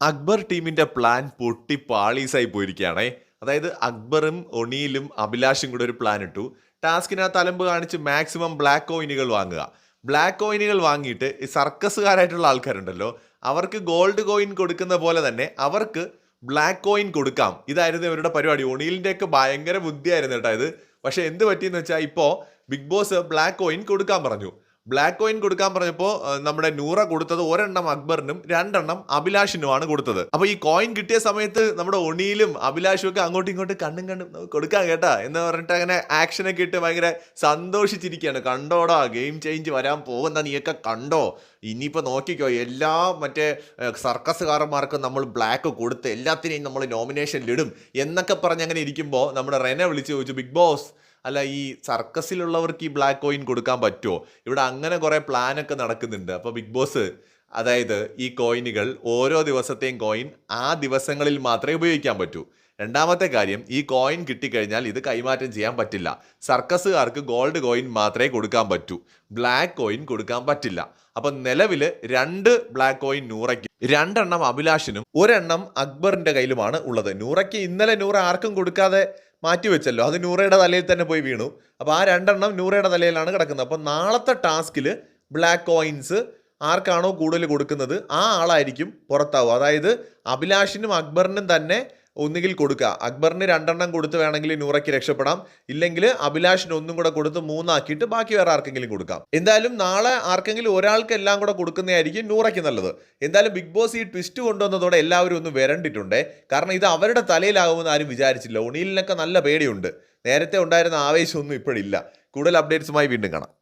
അക്ബർ ടീമിന്റെ പ്ലാൻ പൊട്ടി പാളീസായി പോയിരിക്കുകയാണേ. അതായത് അക്ബറും ഒണിയിലും അഭിലാഷും കൂടെ ഒരു പ്ലാൻ ഇട്ടു. ടാസ്കിനകത്ത് അലമ്പ് കാണിച്ച് മാക്സിമം ബ്ലാക്ക് കോയിനുകൾ വാങ്ങുക. ബ്ലാക്ക് കോയിനുകൾ വാങ്ങിയിട്ട് ഈ സർക്കസുകാരായിട്ടുള്ള ആൾക്കാരുണ്ടല്ലോ അവർക്ക് ഗോൾഡ് കോയിൻ കൊടുക്കുന്ന പോലെ തന്നെ അവർക്ക് ബ്ലാക്ക് കോയിൻ കൊടുക്കാം. ഇതായിരുന്നു ഇവരുടെ പരിപാടി. ഒണിയിലിന്റെ ഒക്കെ ഭയങ്കര ബുദ്ധിയായിരുന്നു കേട്ടോ ഇത്. പക്ഷേ എന്ത് പറ്റിയെന്ന് വെച്ചാൽ ഇപ്പോൾ ബിഗ് ബോസ് ബ്ലാക്ക് കോയിൻ കൊടുക്കാൻ പറഞ്ഞു. ബ്ലാക്ക് കോയിൻ കൊടുക്കാൻ പറഞ്ഞപ്പോൾ നമ്മുടെ നൂറ കൊടുത്തത് ഒരെണ്ണം അക്ബറിനും രണ്ടെണ്ണം അഭിലാഷിനുമാണ് കൊടുത്തത്. അപ്പൊ ഈ കോയിൻ കിട്ടിയ സമയത്ത് നമ്മുടെ ഒണിയിലും അഭിലാഷും ഒക്കെ അങ്ങോട്ടും ഇങ്ങോട്ടും കണ്ണും കണ്ടും കൊടുക്കാൻ കൊടുക്കാം കേട്ടാ. എന്ന് പറഞ്ഞിട്ട് അങ്ങനെ ആക്ഷനൊക്കെ ഇട്ട് ഭയങ്കര സന്തോഷിച്ചിരിക്കുകയാണ്. കണ്ടോടാ ഗെയിം ചേഞ്ച് വരാൻ പോകുന്ന നീയൊക്കെ കണ്ടോ? ഇനിയിപ്പോൾ നോക്കിക്കോ എല്ലാ മറ്റേ സർക്കസുകാരന്മാർക്കും നമ്മൾ ബ്ലാക്ക് കൊടുത്ത് എല്ലാത്തിനെയും നമ്മൾ നോമിനേഷനിലിടും എന്നൊക്കെ പറഞ്ഞ് അങ്ങനെ ഇരിക്കുമ്പോൾ നമ്മുടെ റെനെ വിളിച്ച് ചോദിച്ചു ബിഗ് ബോസ് അല്ല ഈ സർക്കസിലുള്ളവർക്ക് ഈ ബ്ലാക്ക് കോയിൻ കൊടുക്കാൻ പറ്റുമോ ഇവിടെ അങ്ങനെ കുറേ പ്ലാനൊക്കെ നടക്കുന്നുണ്ട്. അപ്പോൾ ബിഗ് ബോസ് അതായത് ഈ കോയിനുകൾ ഓരോ ദിവസത്തെയും കോയിൻ ആ ദിവസങ്ങളിൽ മാത്രമേ ഉപയോഗിക്കാൻ പറ്റൂ. രണ്ടാമത്തെ കാര്യം ഈ കോയിൻ കിട്ടിക്കഴിഞ്ഞാൽ ഇത് കൈമാറ്റം ചെയ്യാൻ പറ്റില്ല. സർക്കസുകാർക്ക് ഗോൾഡ് കോയിൻ മാത്രമേ കൊടുക്കാൻ പറ്റൂ. ബ്ലാക്ക് കോയിൻ കൊടുക്കാൻ പറ്റില്ല. അപ്പം നിലവിൽ രണ്ട് ബ്ലാക്ക് കോയിൻ നൂറയ്ക്ക് രണ്ടെണ്ണം അഭിലാഷിനും ഒരെണ്ണം അക്ബറിന്റെ കയ്യിലുമാണ് ഉള്ളത്. നൂറയ്ക്ക് ഇന്നലെ നൂറ ആർക്കും കൊടുക്കാതെ മാറ്റിവെച്ചല്ലോ. അത് നൂറയുടെ തലയിൽ തന്നെ പോയി വീണു. അപ്പോൾ ആ രണ്ടെണ്ണം നൂറയുടെ തലയിലാണ് കിടക്കുന്നത്. അപ്പോൾ നാളത്തെ ടാസ്കിൽ ബ്ലാക്ക് കോയിൻസ് ആർക്കാണോ കൂടുതൽ കൊടുക്കുന്നത്? ആ ആളായിരിക്കും പുറത്താവുക. അതായത് അഭിലാഷിനും അക്ബറിനും തന്നെ ഒന്നുകിൽ കൊടുക്കുക. അക്ബറിന് രണ്ടെണ്ണം കൊടുത്ത് വേണമെങ്കിൽ നൂറയ്ക്ക് രക്ഷപ്പെടാം. ഇല്ലെങ്കിൽ അഭിലാഷിന് ഒന്നും കൂടെ കൊടുത്ത് മൂന്നാക്കിയിട്ട് ബാക്കി വേറെ ആർക്കെങ്കിലും കൊടുക്കാം. എന്തായാലും നാളെ ആർക്കെങ്കിലും ഒരാൾക്ക് എല്ലാം കൂടെ കൊടുക്കുന്നതായിരിക്കും നൂറയ്ക്ക് നല്ലത്. എന്തായാലും ബിഗ് ബോസ് ഈ ട്വിസ്റ്റ് കൊണ്ടുവന്നതോടെ എല്ലാവരും ഒന്ന് വരണ്ടിട്ടുണ്ട്. കാരണം ഇത് അവരുടെ തലയിലാകുമെന്ന് ആരും വിചാരിച്ചില്ല. ഒണിയിലിനൊക്കെ നല്ല പേടിയുണ്ട്. നേരത്തെ ഉണ്ടായിരുന്ന ആവേശമൊന്നും ഇപ്പോഴില്ല. കൂടുതൽ അപ്ഡേറ്റ്സുമായി വീണ്ടും കാണാം.